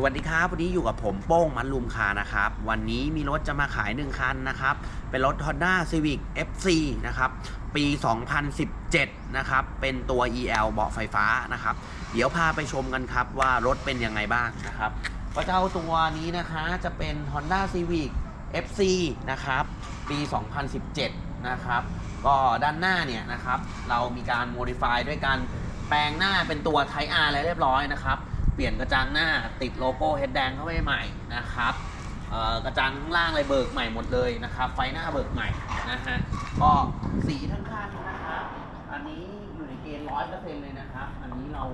สวัสดีครับวันนี้อยู่กับผมโป้งมันลุมคานะครับ วันนี้มีรถจะมาขาย1คันนะครับ เป็นรถ Honda Civic FC นะครับ ปี 2017 นะครับ เป็นตัว EL เบาะไฟฟ้านะครับ เดี๋ยวพาไปชมกันครับว่ารถเป็นยังไงบ้างนะครับก็เจ้าตัวนี้นะคะจะเป็น Honda Civic FC นะครับ ปี 2017 นะครับ ก็ด้านหน้าเนี่ยนะครับ เรามีการ modify ด้วยการแปลงหน้าเป็นตัว Type R แล้วเรียบร้อยนะครับ เปลี่ยนกระจังหน้าติดโลโก้เฮดแดงเข้าไปใหม่นะครับกระจังข้างล่างเลยเบิกใหม่หมดเลยนะครับ ไฟหน้าเบิกใหม่นะฮะก็สีทั้งคันนะครับอันนี้อยู่ในเกณฑ์ร้อยเปอร์เซ็นต์เลยนะครับ อันนี้เรา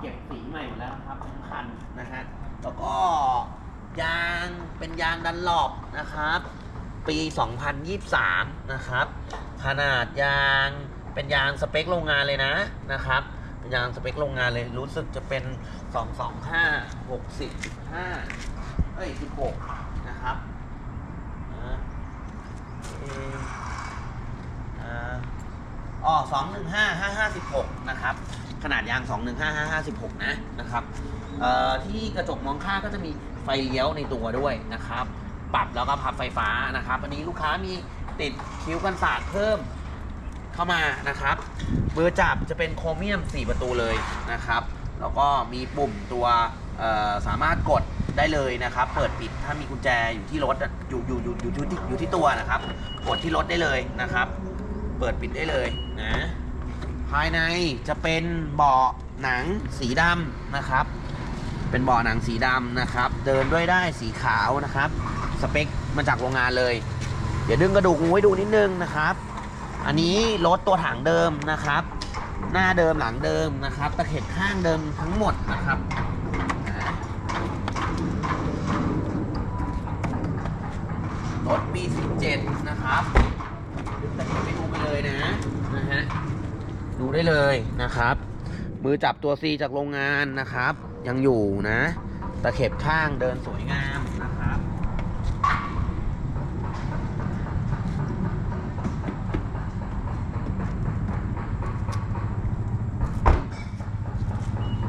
เก็บสีใหม่หมดแล้วนะครับทั้งคันนะฮะแล้วก็ยางเป็นยางดันหลอบนะครับ ปี 2023 นะครับ ขนาดยางเป็นยางสเปคโรงงานเลยนะนะครับ ยางสเปคโรงงานเลยรู้สึกจะเป็น225 60 15เอ้ย16นะครับอ่าเอ่ออ่าอ๋อ215 556นะครับ ขนาดยาง215 556นะนะครับที่กระจกมองข้างก็จะมีไฟเลี้ยวในตัวด้วยนะครับ ปรับแล้วก็พับไฟฟ้านะครับ อันนี้ลูกค้ามีติดคิ้วกันศาสตร์เพิ่ม เข้ามานะครับเบอร์จับจะเป็นโครเมียม 4 ประตูเลยนะครับ แล้วก็มีปุ่มตัวสามารถกดได้เลยนะครับ เปิดปิดถ้ามีกุญแจอยู่ที่รถอยู่อยู่อยู่อยู่อยู่ที่อยู่ที่ตัวนะครับ กดที่รถได้เลยนะครับ เปิดปิดได้เลยนะภายในจะเป็นเบาะหนังสีดำนะครับ เป็นเบาะหนังสีดำนะครับ เดินด้วยได้สีขาวนะครับ สเปคมาจากโรงงานเลย เดี๋ยวดึงกระดูกงูไว้ดูนิดนึงนะครับ อันนี้รถตัวถังเดิมนะครับ หน้าเดิมหลังเดิมนะครับ ตะเข็บข้างเดิมทั้งหมดนะครับรถปี 17 นะครับดึงตะเข็บให้ดูไปเลยนะนะฮะดูได้เลยนะครับ มือจับตัว C จากโรงงานนะครับ ยังอยู่นะ ตะเข็บข้างเดินสวยงามนะครับ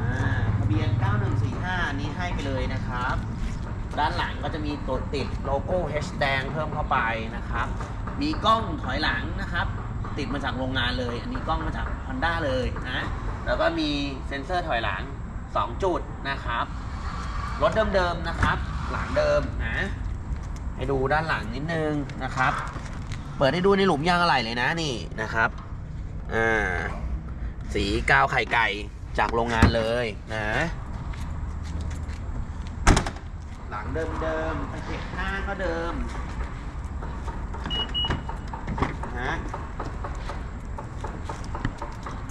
อ่าทะเบียน 9145 อันนี้ให้ไปเลยนะครับ ด้านหลังก็จะมีตัวติดโลโก้ H แดงเพิ่มเข้าไปนะครับ มีกล้องถอยหลังนะครับ ติดมาจากโรงงานเลย อันนี้กล้องมาจาก Honda เลยนะ แล้วก็มีเซ็นเซอร์ถอยหลัง 2 จุดนะครับ รถเดิมๆนะครับ หลังเดิมนะ ให้ดูด้านหลังนิดนึงนะครับ เปิดให้ดูในหลุมยางอะไหล่เลยนะนี่นะครับ อ่า สีกาวไข่ไก่จากโรงงานเลยนะ หลังเดิมเดิมๆตะเข็บข้างก็เดิมนะฮะ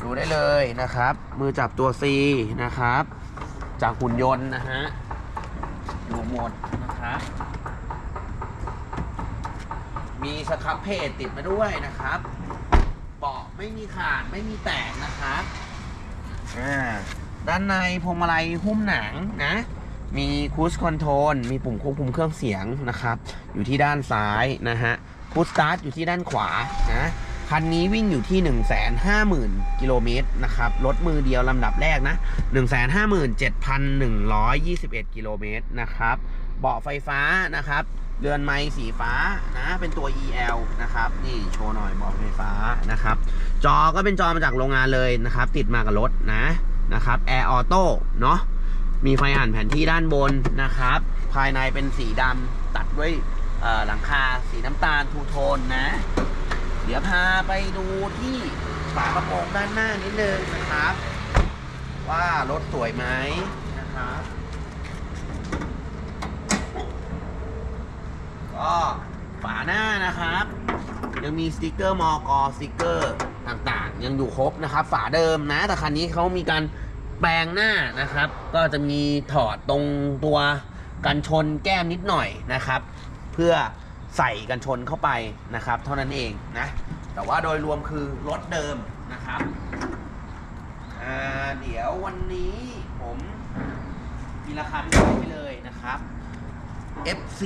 ดูได้เลยนะครับ มือจับตัว C นะครับ จากหุ่นยนต์นะฮะ อยู่หมดนะครับ มีสครับเพจติดมาด้วยนะครับเบาะไม่มีขาดไม่มีแตกนะครับอ่าด้านในพวงมาลัยหุ้มหนังนะ มีคูสคอนโทรลมีปุ่มควบคุมเครื่องเสียงนะครับ อยู่ที่ด้านซ้ายนะฮะคูสตาร์ทอยู่ที่ด้านขวานะคันนี้วิ่งอยู่ที่ 150,000 กิโลเมตรนะครับ รถมือเดียวลำดับแรกนะ 157,121 กิโลเมตรนะครับ เบาะไฟฟ้านะครับ เรือนไม้สีฟ้านะ เป็นตัว EL นะครับ นี่โชว์หน่อยเบาะไฟฟ้านะครับ จอก็เป็นจอมาจากโรงงานเลยนะครับ ติดมากับรถนะนะครับ Air Auto เนาะ มีไฟอ่านแผนที่ด้านบนนะครับ ภายในเป็นสีดำตัดด้วยหลังคาสีน้ำตาลทูโทนนะ เดี๋ยวพาไปดูที่ฝากระโปรงด้านหน้านิดนึงนะครับ ว่ารถสวยไหมนะครับก็ฝาหน้านะครับ ยังมีสติกเกอร์มอกอสติกเกอร์ต่างๆ ยังอยู่ครบนะครับ ฝาเดิมนะ แต่คันนี้เขามีการ แปลงหน้านะครับ ก็จะมีถอดตรงตัวกันชนแก้มนิดหน่อยนะครับ เพื่อใส่กันชนเข้าไปนะครับ เท่านั้นเองนะแต่ว่าโดยรวมคือรถเดิมนะครับเดี๋ยววันนี้ผมมีราคาพิเศษไปเลยนะครับ FC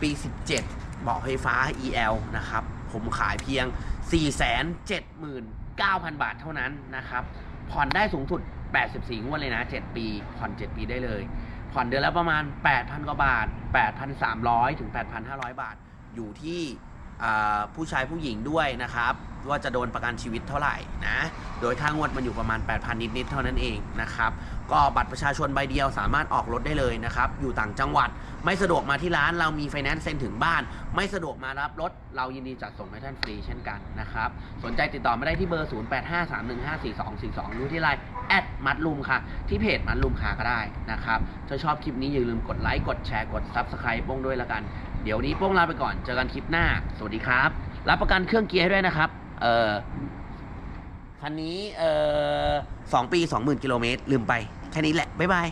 ปี 17เบาะไฟฟ้า EL นะครับ ผมขายเพียง 479,000 บาทเท่านั้นนะครับ ผ่อนได้สูงสุด 84 งวดเลยนะ 7 ปีผ่อน 7 ปีได้เลย ผ่อนเดือนละประมาณ 8,000 กว่าบาท 8,300 ถึง 8,500 บาท อยู่ที่ ผู้ชายผู้หญิงด้วยนะครับ ว่าจะโดนประกันชีวิตเท่าไหร่นะ โดยค่างวดมันอยู่ประมาณ 8,000 นิดๆเท่านั้นเองนะครับ ก็บัตรประชาชนใบเดียวสามารถออกรถได้เลยนะครับ อยู่ต่างจังหวัดไม่สะดวกมาที่ร้านเรามีไฟแนนซ์เซ็นถึงบ้าน ไม่สะดวกมารับรถ เรายินดีจัดส่งให้ท่านฟรีเช่นกันนะครับ สนใจติดต่อมาได้ที่เบอร์ 0853154242หรือที่ไลน์แอดมัดลุมค่ะ ที่เพจมัดลุมค่ะก็ได้นะครับถ้าชอบคลิปนี้อย่าลืมกดไลค์กดแชร์กด Subscribe โป้งด้วยละกัน เดี๋ยวนี้โป้งลาไปก่อน เจอกันคลิปหน้า สวัสดีครับ รับประกันเครื่องเกียร์ให้ด้วยนะครับ เออคันนี้เออสองปีสองหมื่นกิโลเมตรลืมไป แค่นี้แหละ บ๊ายบาย